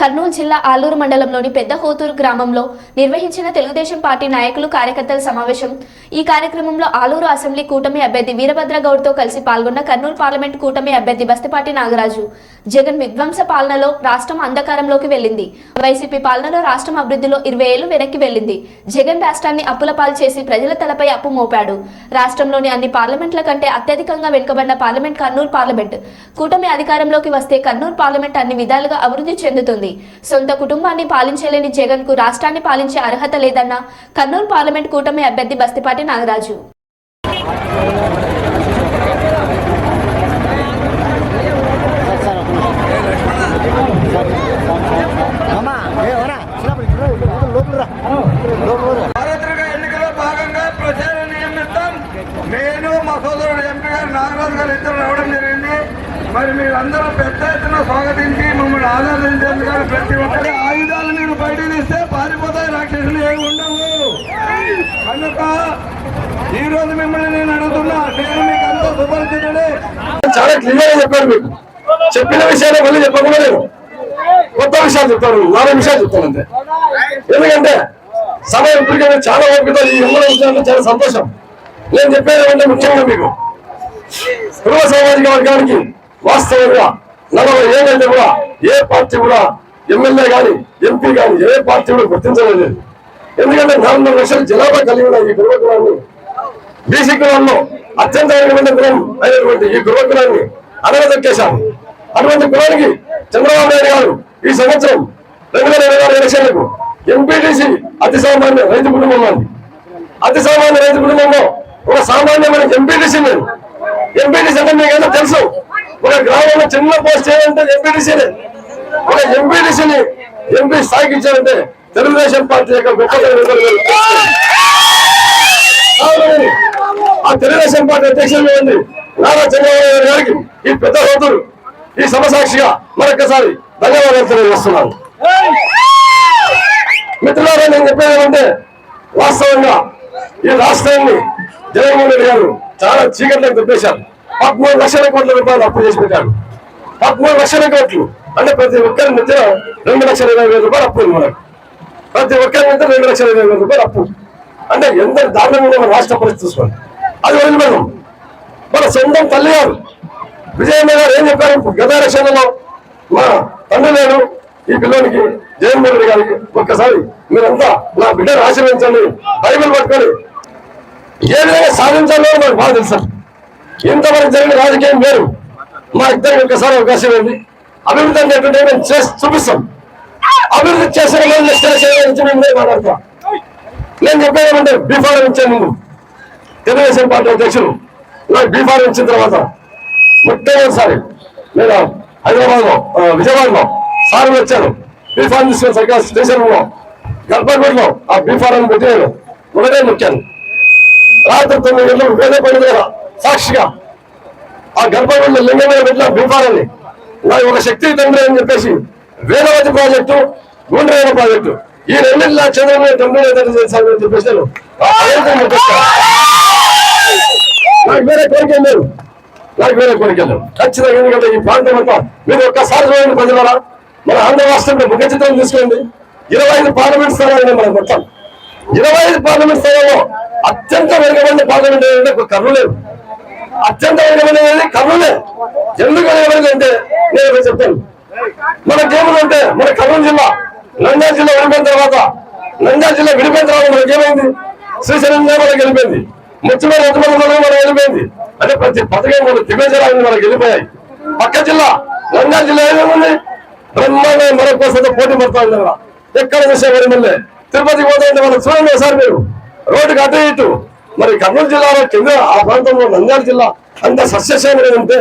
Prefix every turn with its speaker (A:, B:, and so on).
A: కర్నూలు జిల్లా ఆలూరు మండలంలోని పెద్ద హోతూరు గ్రామంలో నిర్వహించిన తెలుగుదేశం పార్టీ నాయకులు కార్యకర్తల సమావేశం. ఈ కార్యక్రమంలో ఆలూరు అసెంబ్లీ కూటమి అభ్యర్థి వీరభద్ర గౌడ్తో కలిసి పాల్గొన్న కర్నూలు పార్లమెంట్ కూటమి అభ్యర్థి బస్తపాటి నాగరాజు. జగన్ విధ్వంస పాలనలో రాష్ట్రం అంధకారంలోకి వెళ్ళింది. వైసీపీ పాలనలో రాష్ట్రం అభివృద్ధిలో ఇరవై ఏళ్ళు వెనక్కి వెళ్ళింది. జగన్ రాష్ట్రాన్ని అప్పుల పాలు చేసి ప్రజల తలపై అప్పు మోపాడు. రాష్ట్రంలోని అన్ని పార్లమెంట్ల కంటే అత్యధికంగా వెనుకబడిన పార్లమెంట్ కర్నూలు పార్లమెంట్. కూటమి అధికారంలోకి వస్తే కర్నూలు పార్లమెంట్ అన్ని విధాలుగా అభివృద్ధి చెందుతుంది. సొంత కుటుంబాన్ని పాలించలేని జగన్కు రాష్ట్రాన్ని పాలించే అర్హత లేదన్న కర్నూలు పార్లమెంట్ కూటమి అభ్యర్థి బస్తిపాటి నాగరాజు.
B: నేను మా సోదరుడు ఎంపీ గారు నాగరాజు గారు ఇద్దరు రావడం జరిగింది. మరి మీరందరూ పెద్ద ఎత్తున స్వాగతించి మమ్మల్ని ఆదరించేందుకు ప్రతి ఒక్కరి ఆయుధాలు మీరు బయటకు తీస్తే పారిపోతాయి రాక్షసులు ఏమి ఉండవు. కనుక ఈ రోజు మిమ్మల్ని నేను అడుగుతున్నా నేను మీకు అంత సుపరిచితుడే
C: చాలా క్లియర్గా చెప్పారు మీకు చెప్పిన విషయాలు మళ్ళీ చెప్పకుండా లేదు కొత్త విషయాలు చెప్తారు నాలుగు విషయాలు చెప్తాను అంతే. ఎందుకంటే సమయం ఇప్పటికైనా చాలా ఓపిక ఈ ఎమ్మెల్యే విషయాలు చాలా సంతోషం. నేను చెప్పేది ఏమంటే ముఖ్యంగా మీకు. కుటుంబ సామాజిక వర్గానికి వాస్తవంగా నలభై ఏళ్ళైతే కూడా ఏ పార్టీ కూడా ఎమ్మెల్యే గాని ఎంపీ గాని ఏ పార్టీ కూడా గుర్తించలేదు. ఎందుకంటే నాలుగు లక్షల జనాభా కలిగి ఉన్న ఈ గురువకులాన్ని బీసీ కులంలో అత్యంత కులం అయినటువంటి ఈ గురువకులాన్ని అనగదొక్కేశారు అటువంటి కులానికి చంద్రబాబు నాయుడు గారు ఈ సంవత్సరం రెండు వేల ఇరవై నాలుగు ఎలక్షన్లకు ఎంపీటీసీ అతి సామాన్య రైతు కుటుంబం వారిని. అతి సామాన్య రైతు కుటుంబంలో ఒక సామాన్యమైన ఎంపీటీసీ లేదు ఎంపీటీసీ అంటే మీకు తెలుసు. ఒక గ్రామ చిన్న పోస్ట్ చేయాలంటే ఎంపీటీసీనే ఒక ఎంపీటీసీని ఎంపీ స్థాయికి తెలుగుదేశం పార్టీ యొక్క గొప్పతనం ఆ తెలుగుదేశం పార్టీ అధ్యక్షులు ఉంది నారా చంద్రబాబు నాయుడు గారికి ఈ పెద్ద సోదరు ఈ సమసాక్షిగా మరొకసారి ధన్యవాదాలు తెలియజేస్తున్నాను. మిత్రులారా నేను చెప్పేది ఏమంటే వాస్తవంగా ఈ రాష్ట్రాన్ని జగన్మోహన్ రెడ్డి గారు చాలా చీకట్లకు తిప్పేశారు. పదమూడు లక్షల కోట్ల రూపాయలు అప్పు చేసి పెట్టారు. పదమూడు లక్షల కోట్లు. అంటే ప్రతి ఒక్కరి మధ్య రెండు లక్షల ఇరవై వేల రూపాయలు అప్పు ఉంది మనకు. ప్రతి ఒక్కరి మధ్య రెండు లక్షల ఇరవై వేల రూపాయలు అప్పు. అంటే ఎంత దారుణంగా మన రాష్ట్ర పరిస్థితి చూసుకోండి అది వదిలిపోదాం మన సొంతం తల్లి గారు విజయమ్మ గారు ఏం చెప్పారు? గత ఎలక్షన్లలో మా తండ్రి నేను ఈ పిల్లోనికి జగన్మోహన్ రెడ్డి గారికి ఒక్కసారి మీరంతా నా బిడ్డను ఆశీర్వదించండి. బైబిల్ పట్టుకొని ఏ విధంగా సాధించాలో మనకు బాగా తెలుసు ఇంతవరకు జరిగిన రాజకీయం వేరు. మా ఇద్దరికి ఒకసారి అవకాశం ఉంది అభివృద్ధి అనేటువంటి మేము చేసి చూపిస్తాం. అభివృద్ధి చేసిన నుంచి మేము మాట్లాడతాం. నేను చెప్పేదేమంటే బీఫార్ ఇచ్చాను ముందు తెలుగుదేశం పార్టీ అధ్యక్షులు నాకు బీఫార్ ఇచ్చిన తర్వాత మొట్టమొదటిసారి నేను హైదరాబాద్లో విజయవాడలో సార్ వచ్చాను బీఫార్ తీసుకుని సరిగ్గా స్టేషన్లో గర్భగూడలో గల్పగూడలో ఆ బీఫారం పెట్టి నేను ఒకటే ముఖ్యాను రాత్రి తొమ్మిది గంటలకు వేద పండుగ సాక్షిగా ఆ గర్భగుడిలో లింగం మీద పెట్టిన నాకు ఒక శక్తి తండ్రి అని చెప్పేసి వేదవతి ప్రాజెక్టు గుండ్రేన ప్రాజెక్టు. ఈ రెండింటిలో చంద్రబాబు తండ్రి చేశాను అని చెప్పేసి నేను నాకు వేరే కోరిక లేదు నాకు వేరే కోరిక లేదు ఖచ్చితంగా ఎందుకంటే ఈ ప్రాంతం అంతా మీరు ఒక్కసారి చూడండి ప్రజలరా. మన ఆంధ్ర రాష్ట్రంలో ముఖ చిత్రం తీసుకోండి. ఇరవై ఐదు పార్లమెంట్ స్థానాలు మనం మొత్తం ఇరవై ఐదు పార్లమెంట్ స్థానాల్లో అత్యంత వెనుకబడిన పార్లమెంట్ ఏంటంటే ఒక కర్రు లేదు అత్యంత వెనుకబడినది కర్నూలే. ఎందుకు వెనుకబడింది అంటే నేను చెప్తాను. మన గేములు అంటే మన కర్నూలు జిల్లా నంద్యాల జిల్లా విడిపోయిన తర్వాత నంద్యాల జిల్లా విడిపోయిన తర్వాత మనకి ఏమైంది? శ్రీశైలం మనకి వెళ్ళిపోయింది ముచ్చమల రథమల మనకి వెళ్ళిపోయింది అంటే ప్రతి పథకం మన దిగ్గజరాలను మనకి వెళ్ళిపోయాయి పక్క జిల్లా నంద్యాల జిల్లా ఏమేముంది బ్రహ్మాండ మరొకసారి పోటీ పడతా ఉంది ఎక్కడ చూసే వరిమల్లే తిరుపతి ఉంటే మనం చూడండి ఒకసారి మీరు. రోడ్డుకి అటు ఇటు. మరి కర్నూలు జిల్లాలో కింద ఆ ప్రాంతంలో నంద్యాల జిల్లా అంత సస్యశ్యామం ఉంటే